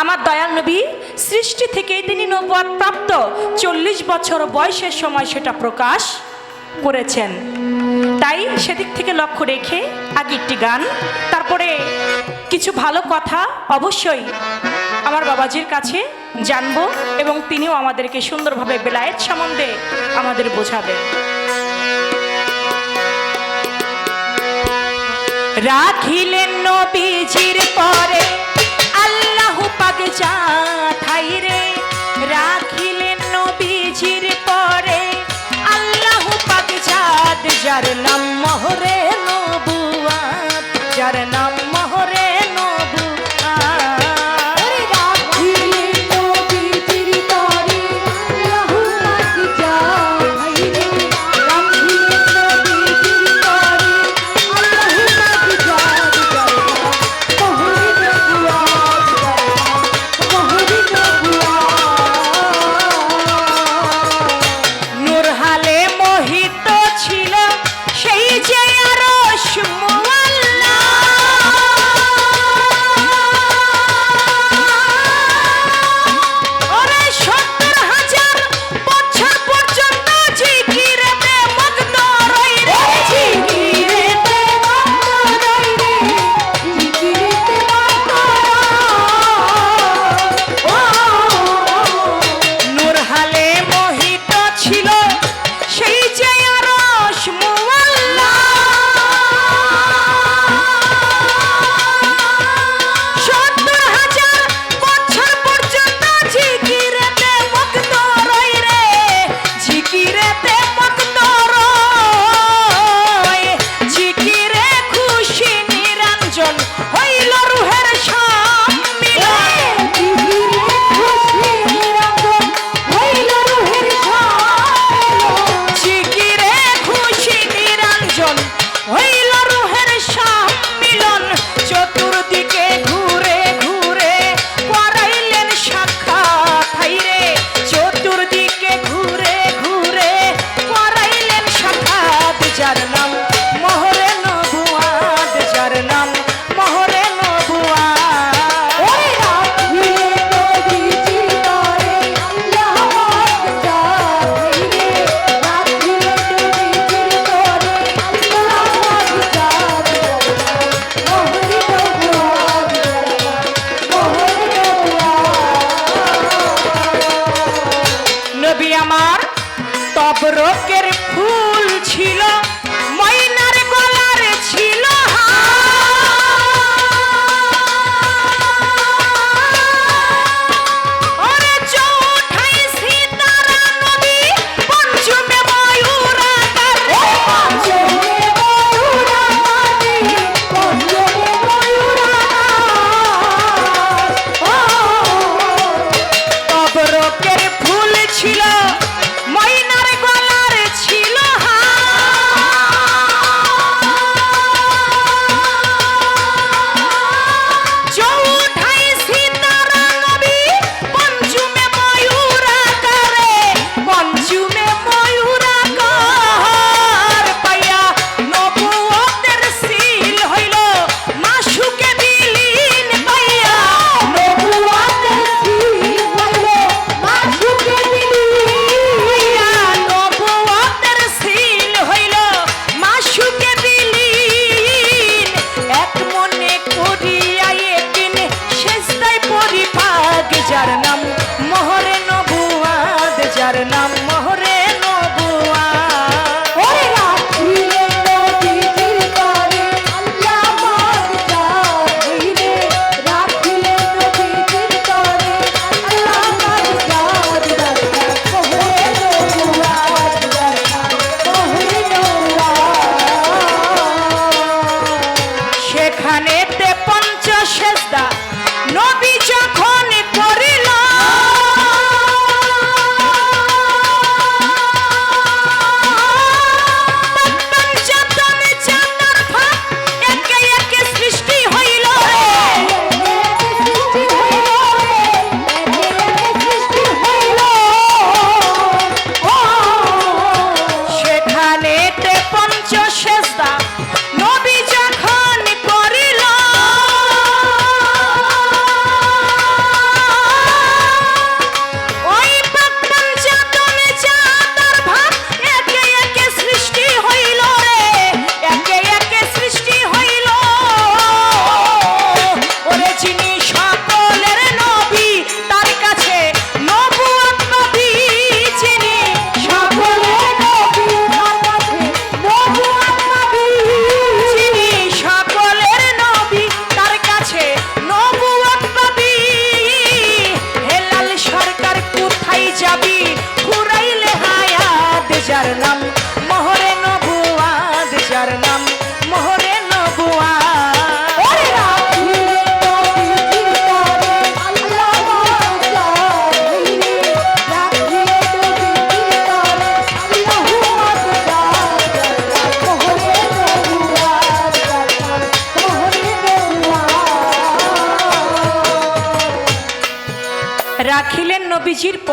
আমার দয়াল নবী, সৃষ্টি থেকেই তিনি নবাদ প্রাপ্ত। চল্লিশ বছর বয়সের সময় সেটা প্রকাশ করেছেন। তাই সেদিক থেকে লক্ষ্য রেখে আগে একটি গান, তারপরে কিছু ভালো কথা অবশ্যই আমার বাবাজির কাছে জানব এবং তিনিও আমাদেরকে সুন্দরভাবে বেলায়েত সম্বন্ধে আমাদের বোঝাবেন। রাখিলেন নবীজির পরে আল্লাহ পাক ঠাই রে, রাখিলেন নবীজির পরে। আল্লাহ পাক জাত যার নাম মহরে নবুয়াত যার নাম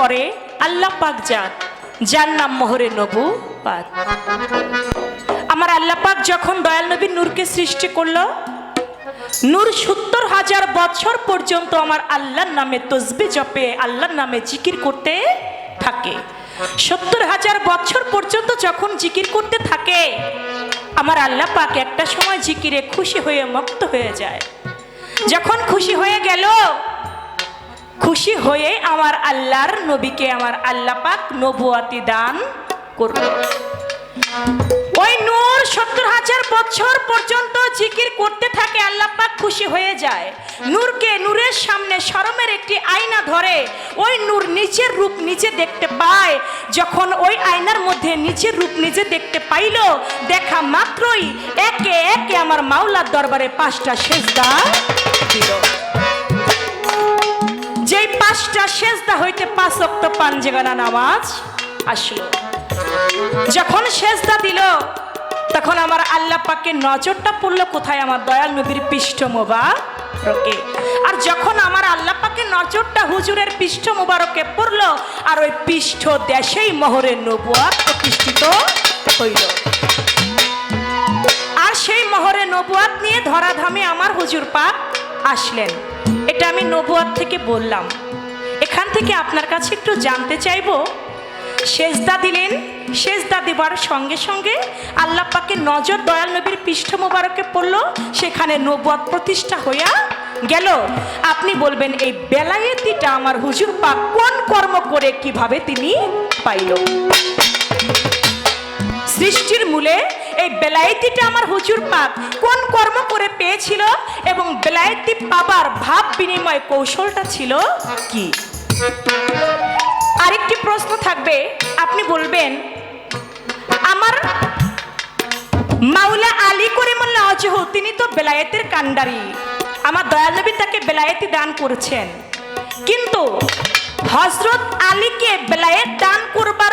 পরে আল্লাহ পাক যার যার নাম মোহরে নবু পাক আমার আল্লাহ পাক যখন দয়াল নবীর নূরকে সৃষ্টি করল, নূর সত্তর হাজার বছর পর্যন্ত আমার আল্লাহর নামে তসবি জপে, আল্লাহর নামে জিকির করতে থাকে। সত্তর হাজার বছর পর্যন্ত যখন জিকির করতে থাকে, আমার আল্লাহ পাক একটা সময় জিকিরে খুশি হয়ে মুক্ত হয়ে যায়। যখন খুশি হয়ে গেল খুশি হয়ে আমার আল্লাহর নবীকে আমার আল্লাহ পাক নবুয়াতি দান করল ওই নূর সত্তর হাজার বছর পর্যন্ত জিকির করতে থাকে, আল্লাহ পাক খুশি হয়ে যায়। নূরকে নূরের সামনে শরমের একটি আয়না ধরে, ওই নূর নিচের রূপ নিচে দেখতে পায়। যখন ওই আয়নার মধ্যে নিচের রূপ নিজে দেখতে পাইল, দেখা মাত্রই একে একে আমার মাওলার দরবারে পাঁচটা সেজদা দিল। যেই পাঁচটা সেজদা হইতে পাঁচ অক্ত পাঞ্জেগানা নামাজ। আসলো। যখন সেজদা দিল, তখন আমার আল্লাহ পাকে নজরটা পড়ল কোথায়? আমার দয়াল নবীর পৃষ্ঠ মোবারকে। আর যখন আমার আল্লাহ পাকে নজরটা হুজুরের পৃষ্ঠ মোবারকে পড়ল, আর ওই পৃষ্ঠ দেশেই মোহরের নবুয়া প্রতিষ্ঠিত হইল। আর সেই মহরে নবুয়াত নিয়ে ধরাধামে আমার হুজুর পাক আসলেন। এটা আমি নবুয়াত থেকে বললাম। এখান থেকে আপনার কাছে একটু জানতে চাইব, সেজদা দিলেন, সেজদা দেবার সঙ্গে সঙ্গে আল্লাহ পাকে নজর দয়াল নবীর পৃষ্ঠ মোবারকে পড়ল, সেখানে নবুয়াত প্রতিষ্ঠা হইয়া গেল। আপনি বলবেন, এই বেলায়েতিটা আমার হুজুর পাক কোন কর্ম করে কীভাবে তিনি পাইল? সৃষ্টির মূলে এই বেলায়েতিটা আমার হুজুর পাক কোন কর্ম করে পেয়েছিল এবং বেলায়েতি পাবার ভাব বিনিময় কৌশলটা ছিল কি? আরেকটি প্রশ্ন থাকবে, আপনি বলবেন, আমার মাওলা আলী করিমুল্লাহ অজহ, তিনি তো বেলায়েতের কান্ডারি আমার দয়ালনবী তাকে বেলায়েতি দান করেছেন। কিন্তু হজরত আলীকে বেলায়েত দান আল্লাহ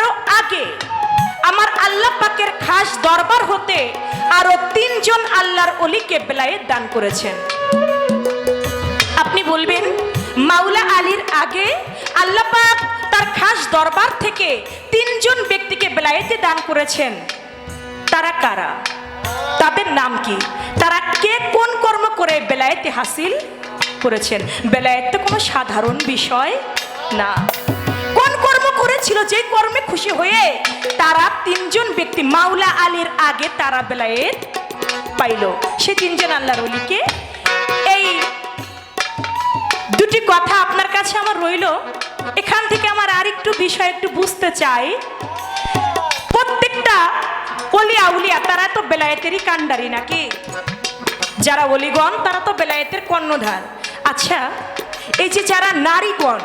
খাস দরবার হতে আরও তিনজন আল্লাহর অলিকে বেলায়েত দান করেছেন। আপনি বলবেন, মাওলা আলীর আগে আল্লাপাক তার খাস দরবার থেকে তিনজন ব্যক্তিকে বেলায়েতে দান করেছেন। তারা কারা? তাদের নাম কি? তারা কে কোন কর্ম করে বেলায়েতে হাসিল করেছেন? বেলায়েত তো কোনো সাধারণ বিষয় না। করেছিল যে কর্মে খুশি হয়ে তারা তিনজন ব্যক্তি মাওলা আলীর আগে তারা বেলায়েত পাইল। সে তিনজন আল্লাহর অলিকে এই দুটি কথা আপনার কাছে আমার রইল। এখান থেকে আমার আরেকটু বিষয় একটু বুঝতে চাই। প্রত্যেকটা অলিয়া উলিয়া তারা তো বেলায়েতেরই কাণ্ডারি নাকি? যারা অলিগণ তারা তো বেলায়েতের কর্ণধার। আচ্ছা এই যে যারা নারীগণ,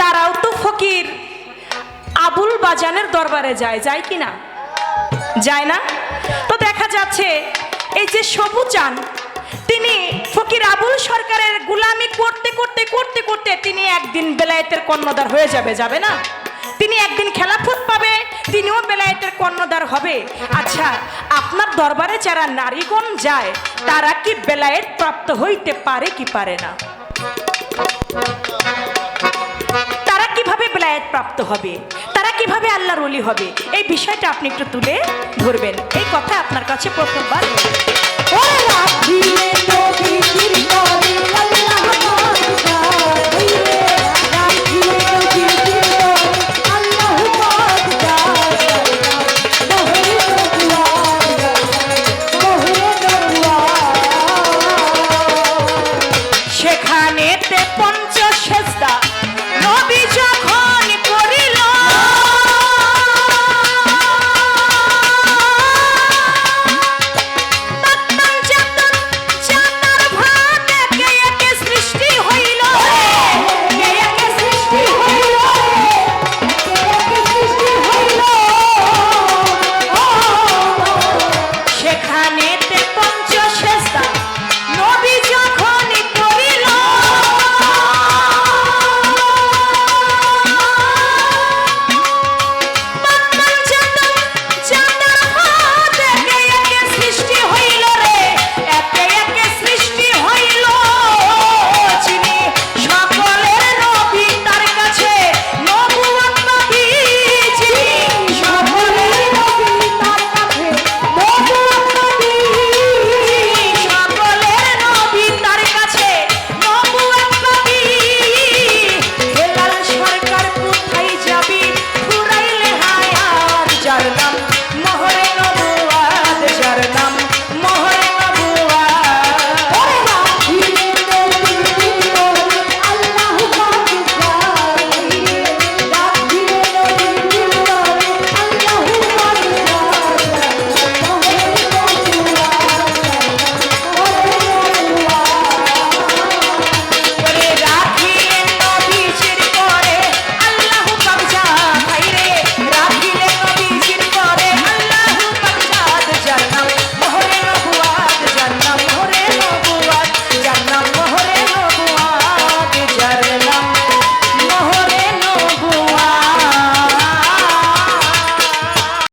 তারাও তো ফকির। আবুল বাজানের দরবারে যায় যায় কি না? যায় না? তো দেখা যাচ্ছে এই যে সবুজান তিনি ফকির আবুল সরকারের গুলামি করতে করতে করতে করতে তিনি একদিন বেলায়েতের কর্ণধার হয়ে যাবে যাবে না? তিনি একদিন খেলাফত পাবে, তিনিও বেলায়েতের কর্ণধার হবে। আচ্ছা আপনার দরবারে যারা নারীগণ যায়, তারা কি বেলায়েত প্রাপ্ত হইতে পারে কি পারে না? বেলায়েত প্রাপ্ত হবে। তারা কীভাবে আল্লাহর অলি হবে? এই বিষয়টা আপনি একটু তুলে ধরবেন। এই কথা আপনার কাছে প্রথমবার পঞ্চ সেজদা নবী